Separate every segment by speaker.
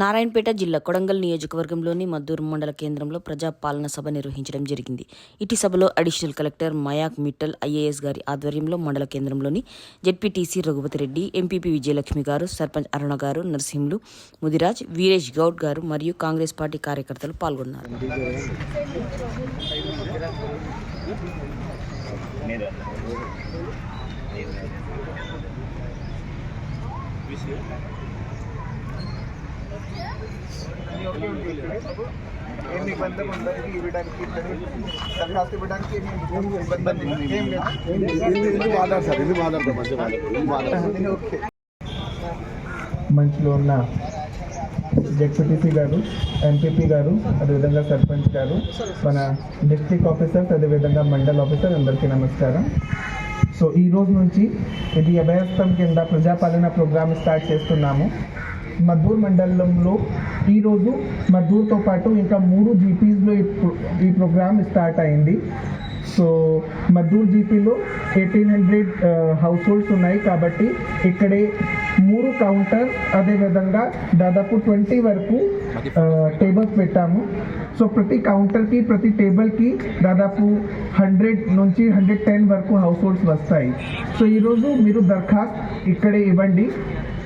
Speaker 1: నారాయణపేట జిల్లా కొడంగల్ నియోజకవర్గంలోని మద్దూరు మండల కేంద్రంలో ప్రజాపాలన సభ నిర్వహించడం జరిగింది. ఇటీ సభలో additional collector Mayank Mittal IAS గారి ఆధ్వర్యంలో మండల కేంద్రంలోని జెడ్పీటీసీ రఘుపతి రెడ్డి ఎంపీపీ విజయలక్ష్మి గారు సర్పంచ్ అరుణ గారు నరసింహులు ముదిరాజ్ వీరేష్ గౌడ్ గారు మరియు కాంగ్రెస్ పార్టీ కార్యకర్తలు పాల్గొన్నారు.
Speaker 2: ఏం ఉండదు. ఇవ్వడానికి దరఖాస్తు ఇవ్వడానికి
Speaker 3: సార్.
Speaker 4: మంచిలో ఉన్న జెడ్పీటీసీ గారు ఎంపీపీ గారు అదేవిధంగా సర్పంచ్ గారు మన డిస్ట్రిక్ట్ ఆఫీసర్స్ అదేవిధంగా మండల్ ఆఫీసర్ అందరికీ నమస్కారం. సో ఈ రోజు నుంచి ఇది అభయస్థం కింద ప్రజాపాలన ప్రోగ్రామ్ స్టార్ట్ చేస్తున్నాము. మద్దూర్ మండలంలో ఈరోజు మద్దూర్తో పాటు ఇంకా మూడు జీపీస్లో ఈ ప్రో- ఈ ప్రోగ్రామ్ స్టార్ట్ అయింది. సో మద్దూర్ జీపీలో ఎయిటీన్ హండ్రెడ్ హౌస్ హోల్డ్స్ ఉన్నాయి కాబట్టి ఇక్కడే మూడు కౌంటర్ అదేవిధంగా దాదాపు ట్వంటీ వరకు టేబుల్స్ పెట్టాము. సో ప్రతి కౌంటర్కి ప్రతి టేబుల్కి దాదాపు హండ్రెడ్ నుంచి హండ్రెడ్ టెన్ వరకు హౌస్ హోల్డ్స్ వస్తాయి. సో ఈరోజు మీరు దరఖాస్తు ఇక్కడే ఇవ్వండి.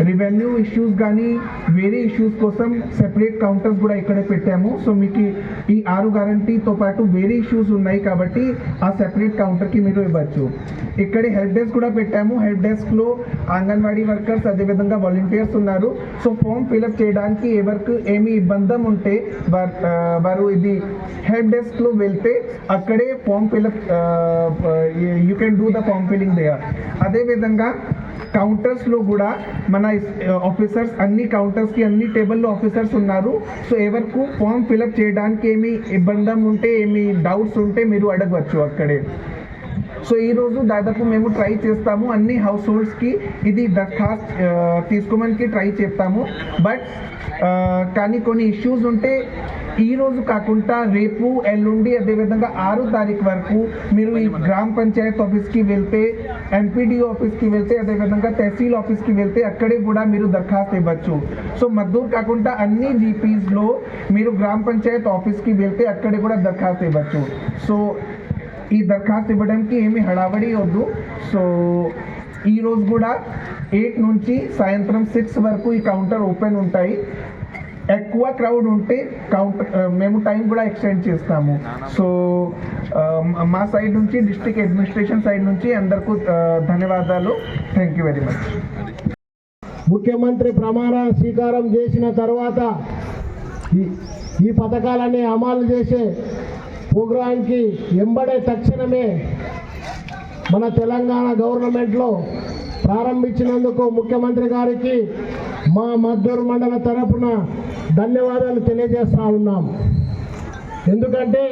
Speaker 4: రెవెన్యూ ఇష్యూస్ కానీ వేరే ఇష్యూస్ కోసం సెపరేట్ కౌంటర్స్ కూడా ఇక్కడే పెట్టాము. సో మీకు ఈ- ఆరు గ్యారంటీతో పాటు వేరే ఇష్యూస్ ఉన్నాయి కాబట్టి ఆ సెపరేట్ కౌంటర్కి మీరు ఇవ్వచ్చు. ఇక్కడే హెల్ప్ డెస్క్ కూడా పెట్టాము. హెల్ప్ డెస్క్లో అంగన్వాడీ వర్కర్స్ అదేవిధంగా వాలంటీర్స్ ఉన్నారు. సో ఫామ్ ఫిలప్ చేయడానికి ఎవరికి ఏమి ఇబ్బంది ఉంటే వారు ఇది హెల్ప్ డెస్క్లో వెళ్తే అక్కడే form fill up you can do the form filling they అదేవిధంగా కౌంటర్స్లో కూడా మన ఆఫీసర్స్ అన్ని కౌంటర్స్కి అన్ని టేబుల్లో ఆఫీసర్స్ ఉన్నారు. సో ఎవరికి ఫామ్ ఫిలప్ చేయడానికి ఏమి ఇబ్బంది ఉంటే ఏమి డౌట్స్ ఉంటే మీరు అడగవచ్చు అక్కడే. సో ఈరోజు దాదాపు మేము ట్రై చేస్తాము. అన్ని హౌస్ హోల్డ్స్కి ఇది దరఖాస్త్ ఆ, తీసుకోవడానికి ట్రై చేస్తాము. బట్ కానీ కొన్ని ఇష్యూస్ ఉంటే ఈ రోజు కాకుండా రేపు ఎల్లుండి అదేవిధంగా ఆరు తారీఖు వరకు మీరు ఈ గ్రామ పంచాయత్ ఆఫీస్కి వెళ్తే ఎంపీడీ ఆఫీస్కి వెళ్తే అదేవిధంగా తహసీల్ ఆఫీస్కి వెళ్తే అక్కడే కూడా మీరు దరఖాస్తు ఇవ్వచ్చు. సో మద్దూరు కాకుండా అన్ని జీపీస్లో మీరు గ్రామ పంచాయత్ ఆఫీస్కి వెళ్తే అక్కడే కూడా దరఖాస్తు ఇవ్వచ్చు. సో ఈ దరఖాస్తు ఇవ్వడానికి ఏమి హడావడి వద్దు. సో ఈ రోజు కూడా ఎయిట్ నుంచి సాయంత్రం సిక్స్ వరకు ఈ కౌంటర్ ఓపెన్ ఉంటాయి. ఎక్కువ క్రౌడ్ ఉంటే కౌంటర్ మేము టైం కూడా ఎక్స్టెండ్ చేస్తాము. సో మా సైడ్ నుంచి డిస్ట్రిక్ట్ అడ్మినిస్ట్రేషన్ సైడ్ నుంచి అందరికీ ధన్యవాదాలు. థ్యాంక్ యూ వెరీ మచ్
Speaker 5: ముఖ్యమంత్రి ప్రమాణ స్వీకారం చేసిన తర్వాత ఈ ఈ పథకాలన్నీ అమలు చేసే ప్రోగ్రాంకి ఎంబడే తక్షణమే మన తెలంగాణ గవర్నమెంట్లో ప్రారంభించినందుకు ముఖ్యమంత్రి గారికి మా మద్దూరు మండల తరపున ధన్యవాదాలు తెలియజేస్తా ఉన్నాం. ఎందుకంటే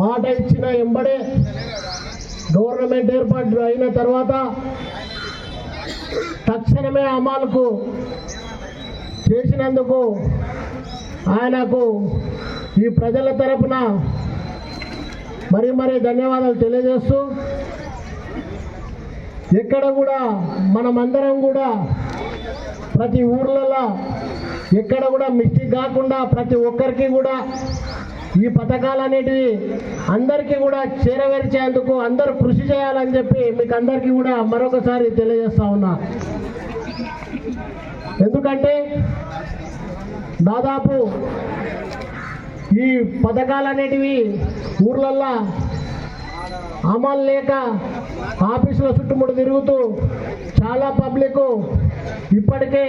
Speaker 5: మాట ఇచ్చిన ఎంబడే గవర్నమెంట్ ఏర్పాటు అయిన తర్వాత తక్షణమే అమలుకు చేసినందుకు ఆయనకు ఈ ప్రజల తరపున మరి మరీ ధన్యవాదాలు తెలియజేస్తూ ఎక్కడ కూడా మనమందరం కూడా ప్రతి ఊర్లలో ఎక్కడ కూడా మిస్టేక్ కాకుండా ప్రతి ఒక్కరికి కూడా ఈ పథకాలు అనేటివి అందరికీ కూడా చేరవేర్చేందుకు అందరూ కృషి చేయాలని చెప్పి మీకు అందరికీ కూడా మరొకసారి తెలియజేస్తా ఉన్నా. ఎందుకంటే దాదాపు ఈ పథకాలు అనేటివి ఊర్లల్లో అమలు లేక ఆఫీసుల చుట్టుముట్టు తిరుగుతూ చాలా పబ్లిక్ ఇప్పటికే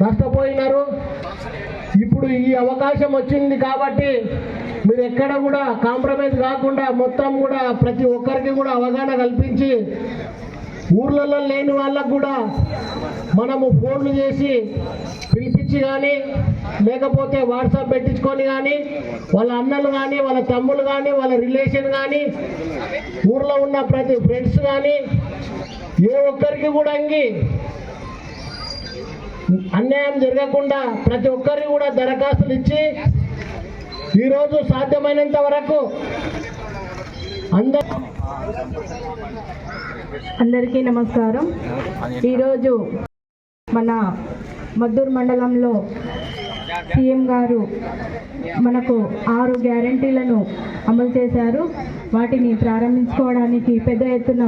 Speaker 5: నష్టపోయినారు. ఇప్పుడు ఈ అవకాశం వచ్చింది కాబట్టి మీరు ఎక్కడ కూడా కాంప్రమైజ్ కాకుండా మొత్తం కూడా ప్రతి ఒక్కరికి కూడా అవగాహన కల్పించి ఊర్లలో లేని వాళ్ళకు కూడా మనము ఫోన్లు చేసి పిలిపించి కానీ లేకపోతే వాట్సాప్ పెట్టించుకొని కానీ వాళ్ళ అన్నలు కానీ వాళ్ళ తమ్ముళ్ళు కానీ వాళ్ళ రిలేషన్ కానీ ఊర్లో ఉన్న ప్రతి ఫ్రెండ్స్ కానీ ఏ ఒక్కరికి కూడా అంగి అన్యాయం జరగకుండా ప్రతి ఒక్కరికి కూడా దరఖాస్తులు ఇచ్చి ఈరోజు సాధ్యమైనంత వరకు అందరూ
Speaker 6: అందరికీ నమస్కారం. ఈరోజు మన మద్దూరు మండలంలో సీఎం గారు మనకు ఆరు గ్యారంటీలను అమలు చేశారు. వాటిని ప్రారంభించుకోవడానికి పెద్ద ఎత్తున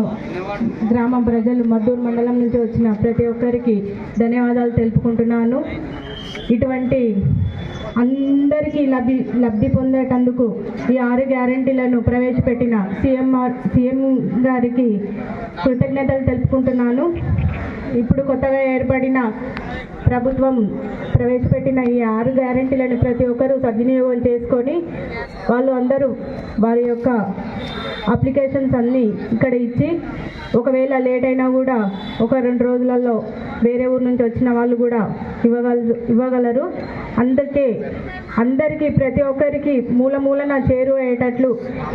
Speaker 6: గ్రామ ప్రజలు మద్దూరు మండలం నుంచి వచ్చిన ప్రతి ఒక్కరికి ధన్యవాదాలు తెలుపుకుంటున్నాను. ఇటువంటి అందరికీ లబ్ధి లబ్ధి పొందేటందుకు ఈ ఆరు గ్యారంటీలను ప్రవేశపెట్టిన సీఎంఆర్ సీఎం గారికి కృతజ్ఞతలు తెలుపుకుంటున్నాను. ఇప్పుడు కొత్తగా ఏర్పడిన ప్రభుత్వం ప్రవేశపెట్టిన ఈ ఆరు గ్యారంటీలను ప్రతి ఒక్కరూ సద్వినియోగం చేసుకొని వాళ్ళు అందరూ వారి యొక్క అప్లికేషన్స్ అన్నీ ఇక్కడ ఇచ్చి ఒకవేళ లేట్ అయినా కూడా ఒక రెండు రోజులలో వేరే ఊరు నుంచి వచ్చిన వాళ్ళు కూడా ఇవ్వగలరు ఇవ్వగలరు. అందుకే అందరికీ ప్రతి ఒక్కరికి మూల మూలన చేరువయ్యేటట్లు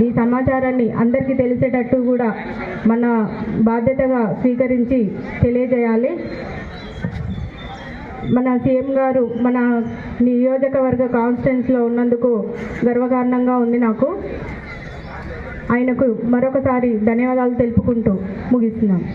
Speaker 6: ఈ సమాచారాన్ని అందరికీ తెలిసేటట్టు కూడా మన బాధ్యతగా స్వీకరించి తెలియజేయాలి. మన సీఎం గారు మన నియోజకవర్గ కాన్స్టెన్స్లో ఉన్నందుకు గర్వకారణంగా ఉంది నాకు. ఆయనకు మరొకసారి ధన్యవాదాలు తెలుపుకుంటూ ముగిస్తున్నాను.